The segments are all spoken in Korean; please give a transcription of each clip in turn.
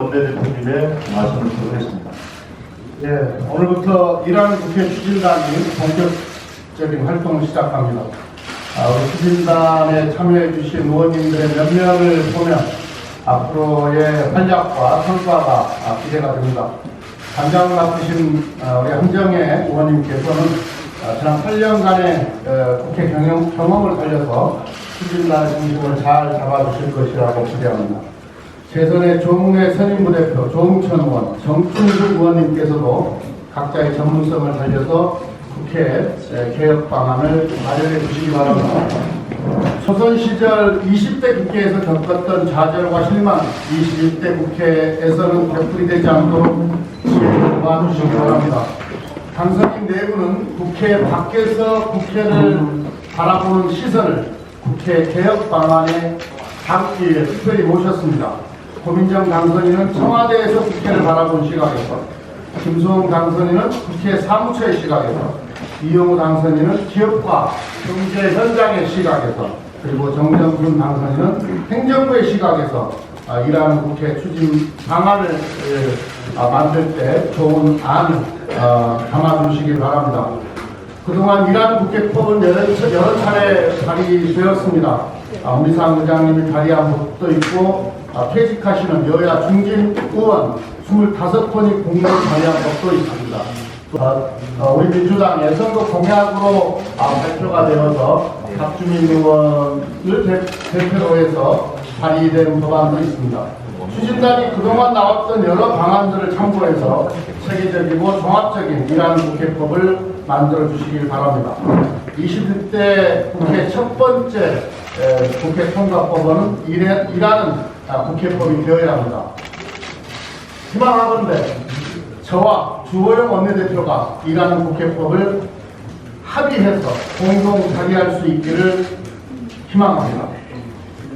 원내대표님의 말씀을 듣겠습니다. 예, 오늘부터 일하는 국회 추진단이 본격적인 활동을 시작합니다. 아, 우리 추진단에 참여해 주신 의원님들의 몇 명을 보면 앞으로의 활약과 성과가 아, 기대가 됩니다. 단장을 맡으신 아, 우리 한정혜 의원님께서는 아, 지난 8년간의 어, 국회 경영, 경험을 살려서 추진단의 중심을 잘 잡아주실 것이라고 기대합니다. 재선의 조문회 선임부대표 조웅천 의원, 정충수 의원님께서도 각자의 전문성을 살려서 국회 에, 개혁 방안을 마련해 주시기 바랍니다. 초선 시절 20대 국회에서 겪었던 좌절과 실망, 21대 국회에서는 되풀이 되지 않도록 지혜를 모아주시기 바랍니다. 당선인 내부는 국회 밖에서 국회를 바라보는 시선을 국회 개혁 방안에 담기 위해 특별히 모셨습니다. 고민정 당선인은 청와대에서 국회를 바라본 시각에서, 김수홍 당선인은 국회 사무처의 시각에서, 이용우 당선인은 기업과 경제 현장의 시각에서, 그리고 정정순 당선인은 행정부의 시각에서 아, 일하는 국회 추진 방안을 에, 아, 만들 때 좋은 안 어, 담아주시기 바랍니다. 그동안 일하는 국회법은 여러 차례 발의되었습니다. 아, 우리상 의장님이 발의한 것도 있고 아, 퇴직하시는 여야 중진 의원 25분이 공동 발의한 것도 있습니다. 아, 어, 우리 민주당의 선거 공약으로 아, 발표가 되어서 박주민 의원을 대, 대표로 해서 발의된 법안도 있습니다. 추진단이 그동안 나왔던 여러 방안들을 참고해서 체계적이고 종합적인 일하는 국회법을 만들어 주시길 바랍니다. 21대 국회 첫 번째 에, 국회 통과법은 일해, 일하는 아, 국회법이 되어야 합니다. 희망하건대 저와 주호영 원내대표가 일하는 국회법을 합의해서 공동 발의할 수 있기를 희망합니다.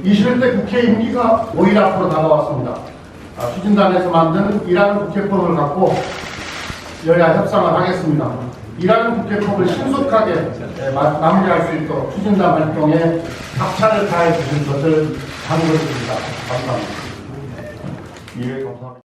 21대 국회 임기가 5일 앞으로 다가왔습니다. 아, 추진단에서 만든 일하는 국회법을 갖고 여야 협상을 하겠습니다. 일하는 국회법을 신속하게 에, 마- 마무리할 수 있도록 추진단 활동에 박차를 가해 주신 것을 당부드립니다. 감사합니다. 예, 감사합니다.